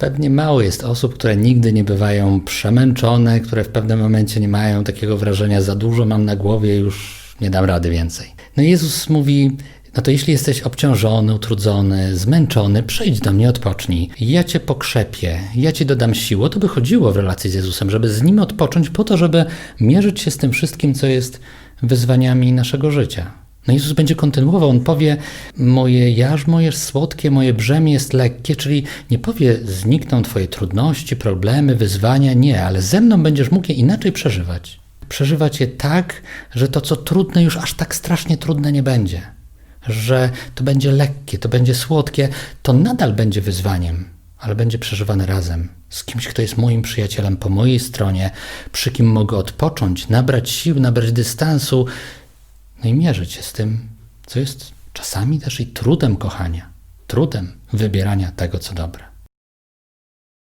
Pewnie mało jest osób, które nigdy nie bywają przemęczone, które w pewnym momencie nie mają takiego wrażenia, za dużo mam na głowie, już nie dam rady więcej. No Jezus mówi, no to jeśli jesteś obciążony, utrudzony, zmęczony, przyjdź do mnie, odpocznij. Ja cię pokrzepię, ja ci dodam siłę. To by chodziło w relacji z Jezusem, żeby z nim odpocząć po to, żeby mierzyć się z tym wszystkim, co jest wyzwaniami naszego życia. No Jezus będzie kontynuował, On powie, moje jarzmo jest słodkie, moje brzemię jest lekkie, czyli nie powie, znikną twoje trudności, problemy, wyzwania, nie, ale ze mną będziesz mógł je inaczej przeżywać. Przeżywać je tak, że to, co trudne, już aż tak strasznie trudne nie będzie. Że to będzie lekkie, to będzie słodkie, to nadal będzie wyzwaniem, ale będzie przeżywane razem z kimś, kto jest moim przyjacielem po mojej stronie, przy kim mogę odpocząć, nabrać sił, nabrać dystansu, no i mierzyć się z tym, co jest czasami też i trudem kochania, trudem wybierania tego, co dobre.